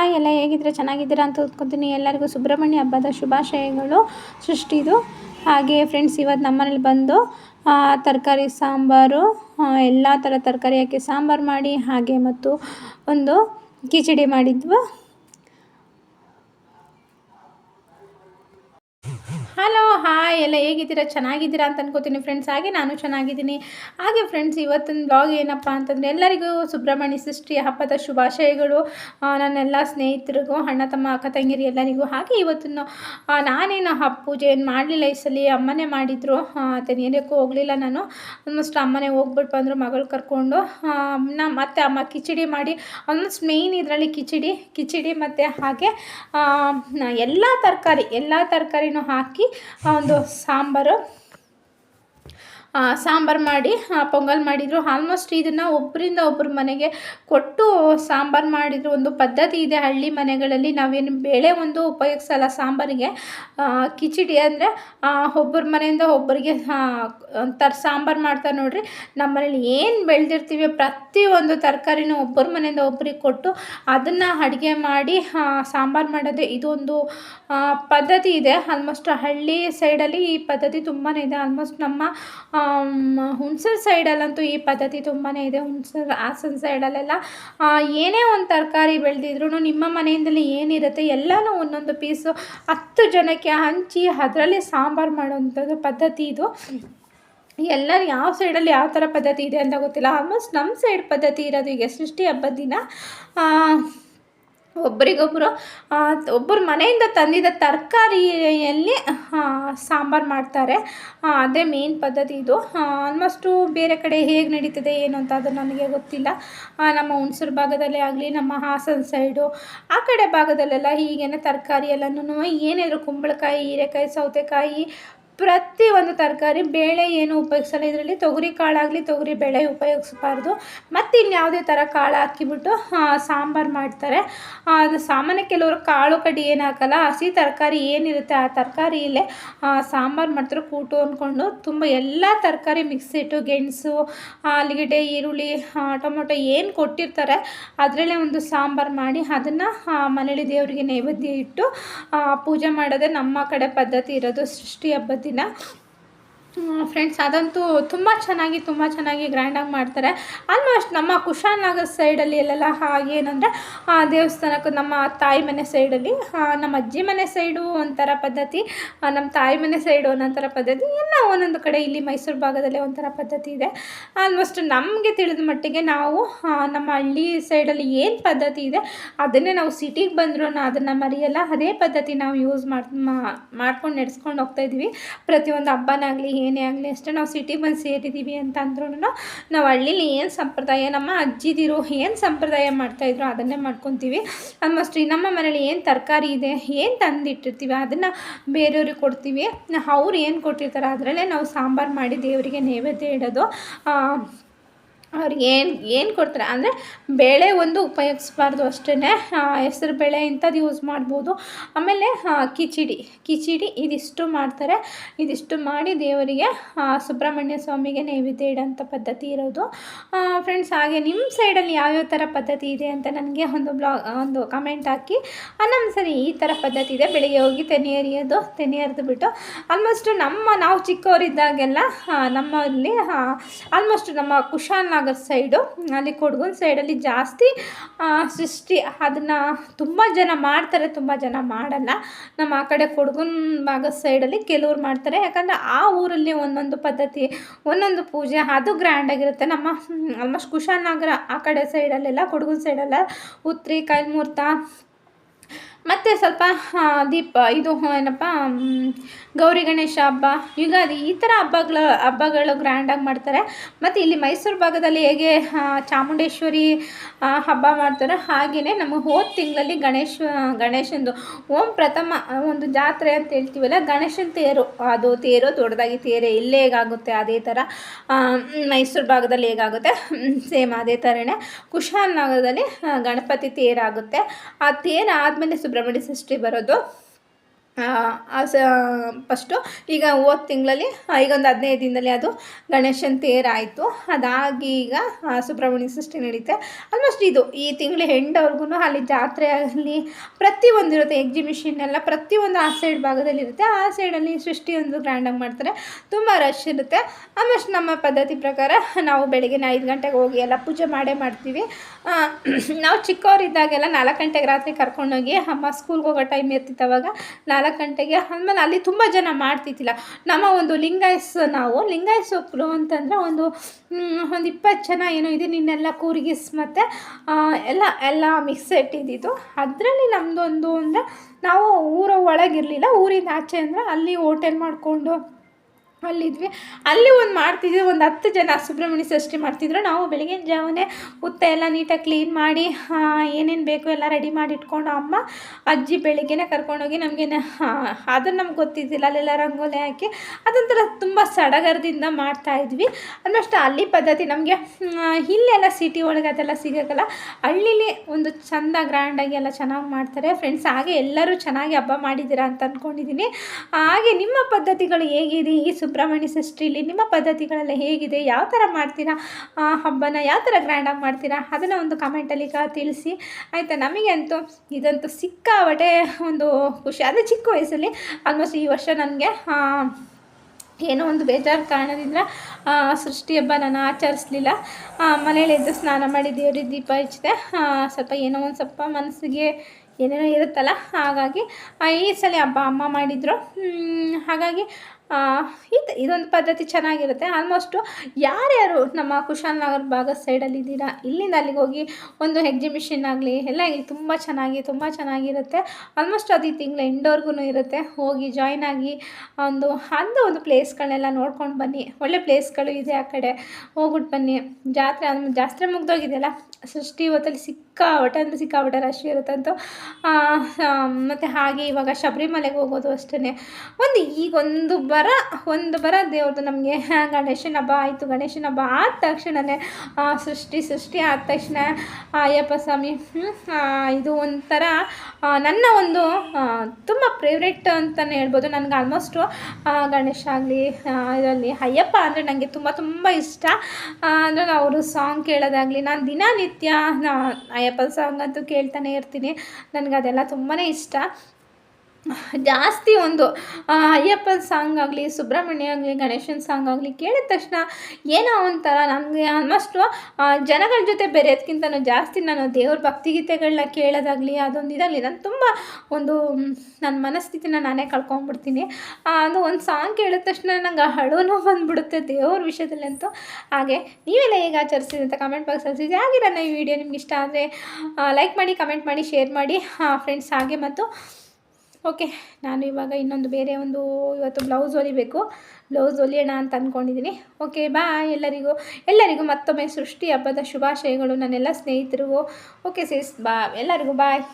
Hi ಎಲ್ಲ ಹೇಗಿದ್ರೆ ಚೆನ್ನಾಗಿದ್ದೀರಾ ಅಂತ ಓದ್ಕೊತೀನಿ. ಎಲ್ಲರಿಗೂ ಸುಬ್ರಹ್ಮಣ್ಯ ಹಬ್ಬದ ಶುಭಾಶಯಗಳು. ಸೃಷ್ಟಿದು. ಹಾಗೆ ಫ್ರೆಂಡ್ಸ್ ಇವತ್ತು ನಮ್ಮನೇಲಿ ಬಂದು ತರಕಾರಿ, ಸಾಂಬಾರು ಎಲ್ಲ ಥರ ತರಕಾರಿ ಹಾಕಿ ಸಾಂಬಾರು ಮಾಡಿ, ಹಾಗೆ ಮತ್ತು ಒಂದು ಕಿಚಡಿ ಮಾಡಿದ್ವು ಹಲೋ ಹಾಯ್ ಎಲ್ಲ ಹೇಗಿದ್ದೀರಾ? ಚೆನ್ನಾಗಿದ್ದೀರಾ ಅಂತ ಅನ್ಕೋತೀನಿ ಫ್ರೆಂಡ್ಸ್ ಹಾಗೆ ನಾನು ಚೆನ್ನಾಗಿದ್ದೀನಿ. ಹಾಗೆ ಫ್ರೆಂಡ್ಸ್ ಇವತ್ತಿನ ಬ್ಲಾಗ್ ಏನಪ್ಪ ಅಂತಂದರೆ ಎಲ್ಲರಿಗೂ ಸುಬ್ರಹ್ಮಣ್ಯ ಸೃಷ್ಟಿ ಹಬ್ಬದ ಶುಭಾಶಯಗಳು. ನನ್ನೆಲ್ಲ ಸ್ನೇಹಿತರಿಗೂ, ಅಣ್ಣ ತಮ್ಮ, ಅಕ್ಕ ತಂಗಿರಿ ಎಲ್ಲರಿಗೂ ಹಾಗೆ ಇವತ್ತಿನ ನಾನೇನು ಹಬ್ಬ ಪೂಜೆ ಏನು ಮಾಡಲಿಲ್ಲ ಈ ಸಲ. ಅಮ್ಮನೇ ಮಾಡಿದರು. ಏನಕ್ಕೂ ಹೋಗಲಿಲ್ಲ ನಾನು. ಆಲ್ಮೋಸ್ಟ್ ಅಮ್ಮನೇ ಹೋಗ್ಬಿಟ್ಟು ಬಂದರು ಮಗಳು ಕರ್ಕೊಂಡು. ನಾ ಮತ್ತೆ ಅಮ್ಮ ಕಿಚಡಿ ಮಾಡಿ ಆಲ್ಮೋಸ್ಟ್ ಮೇಯ್ನ್ ಇದರಲ್ಲಿ ಕಿಚಡಿ ಕಿಚಡಿ ಮತ್ತು ಹಾಗೆ ಎಲ್ಲ ತರಕಾರಿ, ಎಲ್ಲ ತರಕಾರಿನೂ ಹಾಕಿ ಒಂದು ಸಾಂಬಾರು. ಸಾಂಬಾರು ಮಾಡಿ ಪೊಂಗಲ್ ಮಾಡಿದರು. ಆಲ್ಮೋಸ್ಟ್ ಇದನ್ನು ಒಬ್ಬರಿಂದ ಒಬ್ಬರ ಮನೆಗೆ ಕೊಟ್ಟು ಸಾಂಬಾರು ಮಾಡಿದ್ರು. ಒಂದು ಪದ್ಧತಿ ಇದೆ ಹಳ್ಳಿ ಮನೆಗಳಲ್ಲಿ. ನಾವೇನು ಬೇಳೆ ಒಂದು ಉಪಯೋಗಿಸಲ್ಲ ಸಾಂಬಾರಿಗೆ. ಕಿಚಡಿ ಅಂದರೆ ಒಬ್ಬರ ಮನೆಯಿಂದ ಒಬ್ಬರಿಗೆ ತರ್ ಸಾಂಬಾರು ಮಾಡ್ತಾರೆ ನೋಡಿರಿ. ನಮ್ಮ ಮನೇಲಿ ಏನು ಬೆಳೆದಿರ್ತೀವಿ ಪ್ರತಿಯೊಂದು ತರಕಾರಿನೂ ಒಬ್ಬರ ಮನೆಯಿಂದ ಒಬ್ಬರಿಗೆ ಕೊಟ್ಟು ಅದನ್ನು ಅಡುಗೆ ಮಾಡಿ ಸಾಂಬಾರು ಮಾಡೋದು ಇದೊಂದು ಪದ್ಧತಿ ಇದೆ. ಆಲ್ಮೋಸ್ಟ್ ಹಳ್ಳಿ ಸೈಡಲ್ಲಿ ಈ ಪದ್ಧತಿ ತುಂಬಾ ಇದೆ. ಆಲ್ಮೋಸ್ಟ್ ನಮ್ಮ ಹುಣಸೂರು ಸೈಡಲ್ಲಂತೂ ಈ ಪದ್ಧತಿ ತುಂಬಾ ಇದೆ. ಹುಣಸೂರು ಹಾಸನ ಸೈಡಲ್ಲೆಲ್ಲ ಏನೇ ಒಂದು ತರಕಾರಿ ಬೆಳೆದಿದ್ರು ನಿಮ್ಮ ಮನೆಯಿಂದಲೇ ಏನಿರುತ್ತೆ ಎಲ್ಲನೂ ಒಂದೊಂದು ಪೀಸು ಹತ್ತು ಜನಕ್ಕೆ ಹಂಚಿ ಅದರಲ್ಲಿ ಸಾಂಬಾರು ಮಾಡೋವಂಥದ್ದು ಪದ್ಧತಿ ಇದು. ಎಲ್ಲರೂ ಯಾವ ಸೈಡಲ್ಲಿ ಯಾವ ಥರ ಪದ್ಧತಿ ಇದೆ ಅಂತ ಗೊತ್ತಿಲ್ಲ. ಆಲ್ಮೋಸ್ಟ್ ನಮ್ಮ ಸೈಡ್ ಪದ್ಧತಿ ಇರೋದು ಈಗ ಸೃಷ್ಟಿ ಹಬ್ಬದ ದಿನ. ಒಬ್ಬರಿಗೊಬ್ಬರು ಒಬ್ಬರ ಮನೆಯಿಂದ ತಂದಿದ್ದ ತರಕಾರಿಯಲ್ಲಿ ಸಾಂಬಾರು ಮಾಡ್ತಾರೆ. ಅದೇ ಮೇನ್ ಪದ್ಧತಿ ಇದು. ಆಲ್ಮೋಸ್ಟು ಬೇರೆ ಕಡೆ ಹೇಗೆ ನಡೀತದೆ, ಏನು ಅಂತ ಅದು ನನಗೆ ಗೊತ್ತಿಲ್ಲ. ನಮ್ಮ ಹುಣಸೂರು ಭಾಗದಲ್ಲೇ ಆಗಲಿ, ನಮ್ಮ ಹಾಸನ ಸೈಡು ಆ ಕಡೆ ಭಾಗದಲ್ಲೆಲ್ಲ ಹೀಗೇನೆ ತರಕಾರಿ ಎಲ್ಲನೂ ಏನಿದ್ರು ಕುಂಬಳಕಾಯಿ, ಹೀರೆಕಾಯಿ, ಸೌತೆಕಾಯಿ ಪ್ರತಿ ಒಂದು ತರಕಾರಿ ಬೇಳೆ ಏನು ಉಪಯೋಗಿಸಲ್ಲ. ಇದರಲ್ಲಿ ತೊಗರಿ ಕಾಳಾಗಲಿ ತೊಗರಿ ಬೇಳೆ ಉಪಯೋಗಿಸಬಾರ್ದು. ಮತ್ತು ಇನ್ಯಾವುದೇ ಥರ ಕಾಳು ಹಾಕಿಬಿಟ್ಟು ಸಾಂಬಾರು ಮಾಡ್ತಾರೆ. ಅದು ಸಾಮಾನ್ಯ ಕೆಲವರು ಕಾಳು ಕಡಿ ಏನು ಹಾಕಲ್ಲ, ಹಸಿ ತರಕಾರಿ ಏನಿರುತ್ತೆ ಆ ತರಕಾರಿಯಲ್ಲೇ ಸಾಂಬಾರು ಮಾಡ್ತಾರೆ ಕೂಟು ಅಂದ್ಕೊಂಡು ತುಂಬ ಎಲ್ಲ ತರಕಾರಿ ಮಿಕ್ಸ್ ಇಟ್ಟು ಗೆಣಸು, ಆಲೂಗೆಡ್ಡೆ, ಈರುಳ್ಳಿ ಟೊಮೊಟೊ ಏನು ಕೊಟ್ಟಿರ್ತಾರೆ, ಅದರಲ್ಲೇ ಒಂದು ಸಾಂಬಾರು ಮಾಡಿ ಅದನ್ನು ಮನೇಲಿ ದೇವರಿಗೆ ನೈವೇದ್ಯ ಇಟ್ಟು ಪೂಜೆ ಮಾಡೋದೇ ನಮ್ಮ ಕಡೆ ಪದ್ಧತಿ ಇರೋದು. ಸೃಷ್ಟಿ ಹಬ್ಬದ ದಿನ ಫ್ರೆಂಡ್ಸ್ ಅದಂತೂ ತುಂಬ ಚೆನ್ನಾಗಿ ತುಂಬ ಚೆನ್ನಾಗಿ ಗ್ರ್ಯಾಂಡಾಗಿ ಮಾಡ್ತಾರೆ. ಆಲ್ಮೋಸ್ಟ್ ನಮ್ಮ ಕುಶಾಲನಗರ ಸೈಡಲ್ಲಿ ಎಲ್ಲೆಲ್ಲ ಹಾಗೆ ಏನಂದರೆ ದೇವಸ್ಥಾನಕ್ಕೆ ನಮ್ಮ ತಾಯಿ ಮನೆ ಸೈಡಲ್ಲಿ ನಮ್ಮ ಅಜ್ಜಿ ಮನೆ ಸೈಡು ಒಂಥರ ಪದ್ಧತಿ ನಮ್ಮ ತಾಯಿ ಮನೆ ಸೈಡು ಒಂದೊಂಥರ ಪದ್ಧತಿ, ಎಲ್ಲ ಒಂದೊಂದು ಕಡೆ ಇಲ್ಲಿ ಮೈಸೂರು ಭಾಗದಲ್ಲಿ ಒಂಥರ ಪದ್ಧತಿ ಇದೆ. ಆಲ್ಮೋಸ್ಟ್ ನಮಗೆ ತಿಳಿದ ಮಟ್ಟಿಗೆ ನಾವು ನಮ್ಮ ಹಳ್ಳಿ ಸೈಡಲ್ಲಿ ಏನು ಪದ್ಧತಿ ಇದೆ, ಅದನ್ನೇ ನಾವು ಸಿಟಿಗೆ ಬಂದರೂ ಅದನ್ನು ಮರೆಯಲ್ಲ, ಅದೇ ಪದ್ಧತಿ ನಾವು ಯೂಸ್ ಮಾಡಿ ಮಾಡ್ಕೊಂಡು ನಡೆಸ್ಕೊಂಡು ಹೋಗ್ತಾಯಿದ್ವಿ ಪ್ರತಿಯೊಂದು ಹಬ್ಬನಾಗಲಿ ಏನೇ ಆಗಲಿ ಅಷ್ಟೇ ನಾವು ಸಿಟಿ ಬಂದು ಸೇರಿದ್ದೀವಿ ಅಂತ ಅಂದ್ರೂ ನಾವು ಹಳ್ಳೀಲಿ ಏನು ಸಂಪ್ರದಾಯ, ನಮ್ಮ ಅಜ್ಜಿದಿರು ಏನು ಸಂಪ್ರದಾಯ ಮಾಡ್ತಾಯಿದ್ರು ಅದನ್ನೇ ಮಾಡ್ಕೊತೀವಿ. ಆಲ್ಮೋಸ್ಟ್ ನಮ್ಮ ಮನೇಲಿ ಏನು ತರಕಾರಿ ಇದೆ, ಏನು ತಂದಿಟ್ಟಿರ್ತೀವಿ ಅದನ್ನು ಬೇರೆಯವ್ರಿಗೆ ಕೊಡ್ತೀವಿ. ಅವ್ರು ಏನು ಕೊಟ್ಟಿರ್ತಾರೆ ಅದರಲ್ಲೇ ನಾವು ಸಾಂಬಾರು ಮಾಡಿ ದೇವರಿಗೆ ನೈವೇದ್ಯ ಇಡೋದು. ಅವ್ರಿಗೆ ಏನು ಏನು ಕೊಡ್ತಾರೆ? ಅಂದರೆ ಬೇಳೆ ಒಂದು ಉಪಯೋಗಿಸ್ಬಾರ್ದು ಅಷ್ಟೇ ಹೆಸರು ಬೇಳೆ ಇಂಥದ್ದು ಯೂಸ್ ಮಾಡ್ಬೋದು. ಆಮೇಲೆ ಕಿಚಿಡಿ. ಕಿಚಿಡಿ ಇದಿಷ್ಟು ಮಾಡ್ತಾರೆ. ಇದಿಷ್ಟು ಮಾಡಿ ದೇವರಿಗೆ ಸುಬ್ರಹ್ಮಣ್ಯ ಸ್ವಾಮಿಗೆ ನೈವೇದ್ಯ ಇಡೋಂಥ ಪದ್ಧತಿ ಇರೋದು. ಫ್ರೆಂಡ್ಸ್ ಹಾಗೆ ನಿಮ್ಮ ಸೈಡಲ್ಲಿ ಯಾವ್ಯಾವ ಥರ ಪದ್ಧತಿ ಇದೆ ಅಂತ ನನಗೆ ಒಂದು ಬ್ಲಾಗ್ ಒಂದು ಕಮೆಂಟ್ ಹಾಕಿ. ನಮ್ಮ ಸರಿ ಈ ಥರ ಪದ್ಧತಿ ಇದೆ. ಬೆಳಿಗ್ಗೆ ಹೋಗಿ ತೆನೆ ಎರಿಯೋದು, ತೆನೆ ಎರೆದು ಬಿಟ್ಟು ಆಲ್ಮೋಸ್ಟು ನಮ್ಮ, ನಾವು ಚಿಕ್ಕವರಿದ್ದಾಗೆಲ್ಲ ನಮ್ಮಲ್ಲಿ ಆಲ್ಮೋಸ್ಟ್ ನಮ್ಮ ಕುಶಾಲ್ ಸಾಗರ್ ಸೈಡು, ಅಲ್ಲಿ ಕೊಡಗುನ ಸೈಡಲ್ಲಿ ಜಾಸ್ತಿ ಸೃಷ್ಟಿ ಅದನ್ನು ತುಂಬ ಜನ ಮಾಡ್ತಾರೆ, ತುಂಬ ಜನ ಮಾಡಲ್ಲ. ನಮ್ಮ ಆ ಕಡೆ ಕೊಡಗುನ ಭಾಗದ ಸೈಡಲ್ಲಿ ಕೆಲವ್ರು ಮಾಡ್ತಾರೆ. ಯಾಕಂದರೆ ಆ ಊರಲ್ಲಿ ಒಂದೊಂದು ಪದ್ಧತಿ, ಒಂದೊಂದು ಪೂಜೆ, ಅದು ಗ್ರ್ಯಾಂಡಾಗಿರುತ್ತೆ ನಮ್ಮ, ಆಲ್ಮೋಸ್ಟ್ ಕುಶಾಲನಗರ ಆ ಕಡೆ ಸೈಡಲ್ಲೆಲ್ಲ, ಕೊಡಗುನ ಸೈಡಲ್ಲ, ಉತ್ರಿ ಕೈಮೂರ್ತ ಮತ್ತು ಸ್ವಲ್ಪ ದೀಪ, ಇದು, ಏನಪ್ಪ ಗೌರಿ ಗಣೇಶ ಹಬ್ಬ, ಯುಗಾದಿ, ಈ ಥರ ಹಬ್ಬಗಳು ಹಬ್ಬಗಳು ಗ್ರ್ಯಾಂಡಾಗಿ ಮಾಡ್ತಾರೆ. ಮತ್ತು ಇಲ್ಲಿ ಮೈಸೂರು ಭಾಗದಲ್ಲಿ ಹೇಗೆ ಚಾಮುಂಡೇಶ್ವರಿ ಹಬ್ಬ ಮಾಡ್ತಾರೆ ಹಾಗೆಯೇ ನಮ್ಮ ಹೋದ ತಿಂಗಳಲ್ಲಿ ಗಣೇಶ, ಗಣೇಶಂದು ಓಂ ಪ್ರಥಮ ಒಂದು ಜಾತ್ರೆ ಅಂತ ಹೇಳ್ತೀವಲ್ಲ, ಗಣೇಶನ ತೇರು. ಅದು ತೇರು ದೊಡ್ಡದಾಗಿ ತೇರೆ ಇಲ್ಲೇ ಹೇಗಾಗುತ್ತೆ, ಅದೇ ಥರ ಮೈಸೂರು ಭಾಗದಲ್ಲಿ ಹೇಗಾಗುತ್ತೆ ಸೇಮ್ ಅದೇ ಥರನೇ ಕುಶಾಲನಗರದಲ್ಲಿ ಗಣಪತಿ ತೇರಾಗುತ್ತೆ. ಆ ತೇರು ಆದಮೇಲೆ ಸುಬ್ರಹ್ಮಣ್ಯ ಸೃಷ್ಟಿ ಬರೋದು. ಫಸ್ಟು ಈಗ ಹೋದ ತಿಂಗಳಲ್ಲಿ ಈಗ ಒಂದು ಹದಿನೈದು ದಿನದಲ್ಲಿ ಅದು ಗಣೇಶನ ತೇರಾಯಿತು ಅದಾಗಿ ಈಗ ಸುಬ್ರಹ್ಮಣ್ಯ ಸೃಷ್ಟಿ ನಡೀತೆ. ಆಲ್ಮೋಸ್ಟ್ ಇದು, ಈ ತಿಂಗಳ ಹೆಂಡವ್ರಿಗೂ ಅಲ್ಲಿ ಜಾತ್ರೆ ಆಗಲಿ ಪ್ರತಿಯೊಂದು ಇರುತ್ತೆ ಎಕ್ಸಿಬಿಷನ್ ಎಲ್ಲ ಪ್ರತಿಯೊಂದು ಆ ಸೈಡ್ ಭಾಗದಲ್ಲಿ ಇರುತ್ತೆ. ಆ ಸೈಡಲ್ಲಿ ಸೃಷ್ಟಿ ಒಂದು ಗ್ರ್ಯಾಂಡಾಗಿ ಮಾಡ್ತಾರೆ. ತುಂಬ ರಶ್ ಇರುತ್ತೆ. ಆಲ್ಮೋಸ್ಟ್ ನಮ್ಮ ಪದ್ಧತಿ ಪ್ರಕಾರ ನಾವು ಬೆಳಗ್ಗೆ ಐದು ಗಂಟೆಗೆ ಹೋಗಿ ಎಲ್ಲ ಪೂಜೆ ಮಾಡೇ ಮಾಡ್ತೀವಿ. ನಾವು ಚಿಕ್ಕವರಿದ್ದಾಗೆಲ್ಲ ನಾಲ್ಕು ಗಂಟೆಗೆ ರಾತ್ರಿ ಕರ್ಕೊಂಡೋಗಿ ಅಮ್ಮ ಸ್ಕೂಲ್ಗೆ ಹೋಗೋ ಟೈಮ್ ಇರ್ತಿತ್ತು ಅವಾಗ. ನಾಲ್ಕು ಗಂಟೆಗೆ ಆಮೇಲೆ ಅಲ್ಲಿ ತುಂಬ ಜನ ಮಾಡ್ತಿದ್ದಿಲ್ಲ. ನಮ್ಮ ಒಂದು ಲಿಂಗಾಯಸ್ ನಾವು, ಲಿಂಗಾಯಸ್ ಒಬ್ಬರು ಅಂತಂದರೆ ಒಂದು ಒಂದು ಇಪ್ಪತ್ತು ಜನ ಏನೋ ಇದೆ, ನಿನ್ನೆಲ್ಲ ಕೂರ್ಗಿಸ್ ಮತ್ತು ಎಲ್ಲ ಎಲ್ಲ ಮಿಕ್ಸ್ ಇಟ್ಟಿದ್ದಿದ್ದು. ಅದರಲ್ಲಿ ನಮ್ಮದೊಂದು ಅಂದರೆ, ನಾವು ಊರ ಒಳಗಿರಲಿಲ್ಲ, ಊರಿಂದ ಆಚೆ ಅಂದರೆ ಅಲ್ಲಿ ಹೋಟೆಲ್ ಮಾಡಿಕೊಂಡು ಅಲ್ಲಿದ್ವಿ. ಅಲ್ಲಿ ಒಂದು ಮಾಡ್ತಿದ್ವಿ, ಒಂದು ಹತ್ತು ಜನ ಸುಬ್ರಹ್ಮಣ್ಯ ಷಷ್ಠಿ ಮಾಡ್ತಿದ್ರು. ನಾವು ಬೆಳಗಿನ ಜಾವನೇ ಉತ್ತ ಎಲ್ಲ ನೀಟಾಗಿ ಕ್ಲೀನ್ ಮಾಡಿ ಏನೇನು ಬೇಕು ಎಲ್ಲ ರೆಡಿ ಮಾಡಿ ಇಟ್ಕೊಂಡು ಅಮ್ಮ, ಅಜ್ಜಿ ಬೆಳಿಗ್ಗೆನೇ ಕರ್ಕೊಂಡೋಗಿ ನಮಗೆ ಅದನ್ನು ನಮ್ಗೆ ಗೊತ್ತಿದ್ದಿಲ್ಲ. ಅಲ್ಲೆಲ್ಲ ರಂಗೋಲಿ ಹಾಕಿ ಅದೊಂಥರ ತುಂಬ ಸಡಗರದಿಂದ ಮಾಡ್ತಾಯಿದ್ವಿ ಆಲ್ಮೋಸ್ಟ್ ಅಲ್ಲಿ ಪದ್ಧತಿ ನಮಗೆ ಇಲ್ಲೆಲ್ಲ ಸಿಟಿ ಒಳಗೆ ಅದೆಲ್ಲ ಸಿಗೋಕ್ಕಲ್ಲ ಹಳ್ಳಿಲಿ ಒಂದು ಚಂದ ಗ್ರ್ಯಾಂಡಾಗಿ ಎಲ್ಲ ಚೆನ್ನಾಗಿ ಮಾಡ್ತಾರೆ. ಫ್ರೆಂಡ್ಸ್ ಹಾಗೆ ಎಲ್ಲರೂ ಚೆನ್ನಾಗಿ ಹಬ್ಬ ಮಾಡಿದ್ದೀರಾ ಅಂತ ಅಂದ್ಕೊಂಡಿದ್ದೀನಿ ಹಾಗೆ ನಿಮ್ಮ ಪದ್ಧತಿಗಳು ಹೇಗಿದೆ? ಈ ಸುಬ್ರಹ್ಮಣ್ಯ ಷಷ್ಠಿಲಿ ನಿಮ್ಮ ಪದ್ಧತಿಗಳೆಲ್ಲ ಹೇಗಿದೆ? ಯಾವ ಥರ ಮಾಡ್ತೀರಾ? ಹಬ್ಬನ ಯಾವ ಥರ ಗ್ರ್ಯಾಂಡಾಗಿ ಮಾಡ್ತೀರಾ? ಅದನ್ನು ಒಂದು ಕಮೆಂಟಲ್ಲಿ ಈಗ ತಿಳಿಸಿ. ಆಯಿತಾ? ನಮಗೆ ಅಂತೂ ಇದಂತೂ ಸಿಕ್ಕಾಬಟ್ಟೆ ಒಂದು ಖುಷಿ. ಅದೇ ಚಿಕ್ಕ ವಯಸ್ಸಲ್ಲಿ ಆಲ್ಮೋಸ್ಟ್ ಈ ವರ್ಷ ನನಗೆ ಏನೋ ಒಂದು ಬೇಜಾರು ಕಾರಣದಿಂದ ಸೃಷ್ಟಿ ಹಬ್ಬ ನಾನು ಆಚರಿಸಲಿಲ್ಲ. ಎದ್ದು ಸ್ನಾನ ಮಾಡಿ ದೇವ್ರಿಗೆ ದೀಪ ಹಚ್ಚಿದೆ. ಸ್ವಲ್ಪ ಏನೋ ಒಂದು ಸ್ವಲ್ಪ ಮನಸ್ಸಿಗೆ ಏನೇನೋ ಇರುತ್ತಲ್ಲ, ಹಾಗಾಗಿ ಈ ಸಲ ಹಬ್ಬ ಅಮ್ಮ ಮಾಡಿದರು. ಹಾಗಾಗಿ ಇದು, ಇದೊಂದು ಪದ್ಧತಿ ಚೆನ್ನಾಗಿರುತ್ತೆ. ಆಲ್ಮೋಸ್ಟು ಯಾರ್ಯಾರು ನಮ್ಮ ಕುಶಾಲನಗರ ಭಾಗದ ಸೈಡಲ್ಲಿ ಇದ್ದೀರಾ, ಇಲ್ಲಿಂದ ಅಲ್ಲಿಗೆ ಹೋಗಿ ಒಂದು ಎಕ್ಸಿಬಿಷನ್ ಆಗಲಿ, ಎಲ್ಲ ತುಂಬ ಚೆನ್ನಾಗಿ, ತುಂಬ ಚೆನ್ನಾಗಿರುತ್ತೆ. ಆಲ್ಮೋಸ್ಟ್ ಅದು ಈ ತಿಂಗಳ ಎಂಡೋರ್ಗು ಇರುತ್ತೆ. ಹೋಗಿ ಜಾಯ್ನ್ ಆಗಿ ಒಂದು, ಅಂದ ಒಂದು ಪ್ಲೇಸ್ಗಳನ್ನೆಲ್ಲ ನೋಡ್ಕೊಂಡು ಬನ್ನಿ. ಒಳ್ಳೆ ಪ್ಲೇಸ್ಗಳು ಇದೆ ಆ ಕಡೆ. ಹೋಗ್ಬಿಟ್ಟು ಬನ್ನಿ. ಜಾತ್ರೆ ಜಾತ್ರೆ ಮುಗ್ದೋಗಿದೆಯಲ್ಲ, ಸೃಷ್ಟಿ ಹೊತ್ತಲ್ಲಿ ಸಿಕ್ಕಾಪಟ್ಟೆ ಅಂದರೆ ಸಿಕ್ಕಾಪಟ್ಟೆ ರಶ್ ಇರುತ್ತಂತೂ ಮತ್ತು ಹಾಗೆ ಇವಾಗ ಶಬರಿಮಲೆಗೆ ಹೋಗೋದು ಅಷ್ಟೇ ಒಂದು ಈಗೊಂದು ಬರ, ಒಂದು ಬರ ದೇವ್ರದ್ದು ನಮಗೆ. ಗಣೇಶನ ಹಬ್ಬ ಆಯಿತು ಗಣೇಶನ ಹಬ್ಬ ಆದ ತಕ್ಷಣವೇ ಸೃಷ್ಟಿ ಸೃಷ್ಟಿ ಆದ ತಕ್ಷಣ ಅಯ್ಯಪ್ಪ ಸ್ವಾಮಿ ಇದು ಒಂಥರ ನನ್ನ ಒಂದು ತುಂಬ ಫೇವ್ರೆಟ್ ಅಂತಲೇ ಹೇಳ್ಬೋದು. ನನಗೆ ಆಲ್ಮೋಸ್ಟು ಗಣೇಶ ಆಗಲಿ ಇದರಲ್ಲಿ ಅಯ್ಯಪ್ಪ ಅಂದರೆ ನನಗೆ ತುಂಬ ತುಂಬ ಇಷ್ಟ. ಅಂದರೆ ಅವರು ಸಾಂಗ್ ಕೇಳೋದಾಗಲಿ, ನಾನು ದಿನನಿತ್ಯ ಅಯ್ಯಪ್ಪ ಸಾಂಗ್ ಅಂತೂ ಕೇಳ್ತಾನೆ ಇರ್ತೀನಿ. ನನಗೆ ಅದೆಲ್ಲ ತುಂಬಾ ಇಷ್ಟ. ಜಾಸ್ತಿ ಒಂದು ಅಯ್ಯಪ್ಪನ ಸಾಂಗ್ ಆಗಲಿ, ಸುಬ್ರಹ್ಮಣ್ಯ ಆಗಲಿ, ಗಣೇಶನ ಸಾಂಗ್ ಆಗಲಿ ಕೇಳಿದ ತಕ್ಷಣ ಏನೋ ಒಂಥರ ನನಗೆ ಆಲ್ಮೋಸ್ಟು ಜನಗಳ ಜೊತೆ ಬೆರೆಯೋದ್ಕಿಂತನೂ ಜಾಸ್ತಿ ನಾನು ದೇವ್ರ ಭಕ್ತಿಗೀತೆಗಳನ್ನ ಕೇಳೋದಾಗಲಿ, ಅದೊಂದು ಇದಾಗಲಿ ನಾನು ತುಂಬ ಒಂದು ನನ್ನ ಮನಸ್ಥಿತಿನ ನಾನೇ ಕಳ್ಕೊಂಬಿಡ್ತೀನಿ. ಅದು ಒಂದು ಸಾಂಗ್ ಕೇಳಿದ ತಕ್ಷಣ ನಂಗೆ ಹಳೋನು ಬಂದುಬಿಡುತ್ತೆ ದೇವ್ರ ವಿಷಯದಲ್ಲಿ ಅಂತೂ. ಹಾಗೆ ನೀವೆಲ್ಲ ಹೇಗೆ ಆಚರಿಸಿದೆ ಅಂತ ಕಮೆಂಟ್ ಬಾಕ್ಸ್ ಅಲ್ಲಿ ಹಾಗೆ ಈ ವಿಡಿಯೋ ನಿಮ್ಗೆ ಇಷ್ಟ ಆದರೆ ಲೈಕ್ ಮಾಡಿ ಕಮೆಂಟ್ ಮಾಡಿ ಶೇರ್ ಮಾಡಿ ಫ್ರೆಂಡ್ಸ್ ಹಾಗೆ ಮತ್ತು ಓಕೆ, ನಾನು ಇವಾಗ ಇನ್ನೊಂದು ಬೇರೆ ಒಂದು ಇವತ್ತು ಬ್ಲೌಸ್ ಹೊಲಿಬೇಕು. ಬ್ಲೌಸ್ ಹೊಲಿಯೋಣ ಅಂತ ಅಂದ್ಕೊಂಡಿದ್ದೀನಿ ಓಕೆ ಬಾ ಎಲ್ಲರಿಗೂ. ಎಲ್ಲರಿಗೂ ಮತ್ತೊಮ್ಮೆ ಸೃಷ್ಟಿ ಹಬ್ಬದ ಶುಭಾಶಯಗಳು ನನ್ನೆಲ್ಲ ಸ್ನೇಹಿತರಿಗೂ ಓಕೆ ಸಿಸ್ ಬಾ ಎಲ್ಲರಿಗೂ ಬಾಯ್